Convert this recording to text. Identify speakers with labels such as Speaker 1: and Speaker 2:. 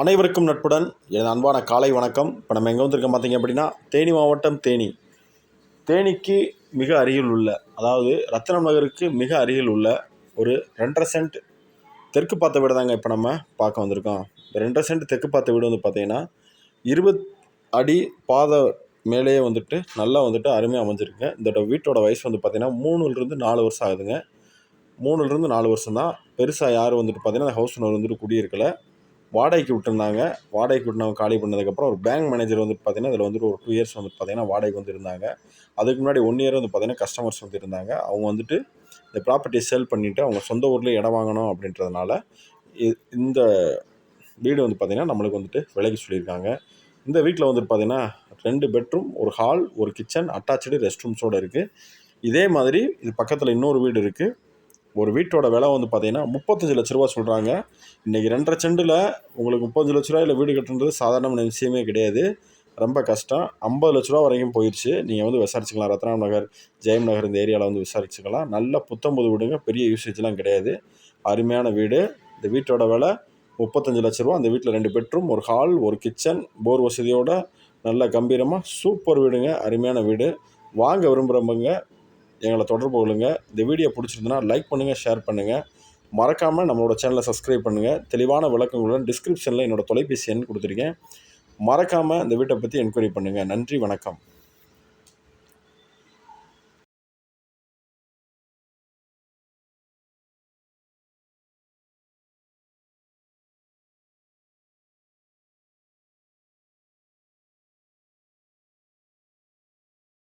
Speaker 1: அனைவருக்கும் நட்புடன். எனது அன்பான காலை வணக்கம். இப்போ நம்ம எங்கே வந்திருக்கோம் பார்த்தீங்க அப்படின்னா தேனி மாவட்டம் தேனி. தேனிக்கு மிக அருகில் உள்ள அதாவது ரத்னம் நகருக்கு மிக அருகில் உள்ள ஒரு ரெண்டரை சென்ட் தெற்கு பார்த்த வீடு தாங்க இப்போ நம்ம பார்க்க வந்திருக்கோம். இந்த ரெண்டரை சென்ட் தெற்கு பார்த்த வீடு வந்து பார்த்தீங்கன்னா இருபத் அடி பாதை மேலேயே வந்துட்டு நல்லா வந்துட்டு அருமையாக அமைஞ்சிருக்கு. இந்த வீட்டோட வயசு வந்து பார்த்திங்கன்னா மூணுலேருந்து நாலு வருஷம் ஆகுதுங்க. மூணுலேருந்து நாலு வருஷம் தான் பெருசாக யாரும் வந்துட்டு பார்த்தீங்கன்னா அந்த ஹவுஸ் ஓனர் வந்துட்டு குடியிருக்கலை. வாடகைக்கு விட்டுருந்தாங்க. வாடகைக்கு விட்டுனவங்க காலி பண்ணதுக்கப்புறம் ஒரு பேங்க் மேனேஜர் வந்து பார்த்தீங்கன்னா இதில் வந்துட்டு ஒரு டூ இயர்ஸ் வந்து பார்த்தீங்கன்னா வாடகைக்கு வந்து இருந்தாங்க அதுக்கு முன்னாடி ஒன் இயர் வந்து பார்த்தீங்கன்னா கஸ்டமர்ஸ் வந்து இருந்தாங்க அவங்க வந்துட்டு இந்த ப்ராப்பர்ட்டியை சேல் பண்ணிவிட்டு அவங்க சொந்த ஊர்லேயே இடம் வாங்கணும் அப்படின்றதுனால இ- இந்த வீடு வந்து பார்த்திங்கன்னா நம்மளுக்கு வந்துட்டு விலைக்கு சொல்லியிருக்காங்க. இந்த வீட்டில் வந்துட்டு பார்த்திங்கன்னா ரெண்டு பெட்ரூம் ஒரு ஹால் ஒரு கிச்சன் அட்டாச்சு ரெஸ்ட் ரூம்ஸோடு இருக்குது இதே மாதிரி இது பக்கத்தில் இன்னொரு வீடு இருக்குது ஒரு வீட்டோட விலை வந்து பார்த்தீங்கன்னா முப்பத்தஞ்சு லட்ச ரூபா சொல்கிறாங்க இன்றைக்கி ரெண்டரை செண்டில் உங்களுக்கு முப்பத்தஞ்சு லட்ச ரூபாயில் வீடு கட்டுறது சாதாரணமான விஷயமே கிடையாது. ரொம்ப கஷ்டம். ஐம்பது லட்ச ரூபா வரைக்கும் போயிடுச்சு நீங்கள் வந்து விசாரிச்சுக்கலாம். ரத்னாம் நகர் ஜெயம் நகர் இந்த ஏரியாவில் வந்து விசாரிச்சுக்கலாம். நல்ல புத்தம்புது வீடுங்க. பெரிய யூசேஜ்லாம் கிடையாது. அருமையான வீடு. இந்த வீட்டோட விலை முப்பத்தஞ்சு லட்ச ரூபா. அந்த வீட்டில் ரெண்டு பெட்ரூம் ஒரு ஹால் ஒரு கிச்சன் போர் வசதியோட நல்ல கம்பீரமாக சூப்பர் வீடுங்க. அருமையான வீடு. வாங்க விரும்புகிறவங்க எங்களை தொடர்பு கொள்ளுங்க. இந்த வீடியோ பிடிச்சிருந்தனா லைக் பண்ணுங்கள் ஷேர் பண்ணுங்கள் மறக்காமல் நம்மளோட சேனலை சப்ஸ்கிரைப் பண்ணுங்கள் தெளிவான விளக்கங்களுடன் டிஸ்கிரிப்ஷனில் என்னோட தொலைபேசி எண் கொடுத்துருக்கேன். மறக்காமல் இந்த வீட்டை பற்றி என்கொயரி பண்ணுங்கள் நன்றி வணக்கம்.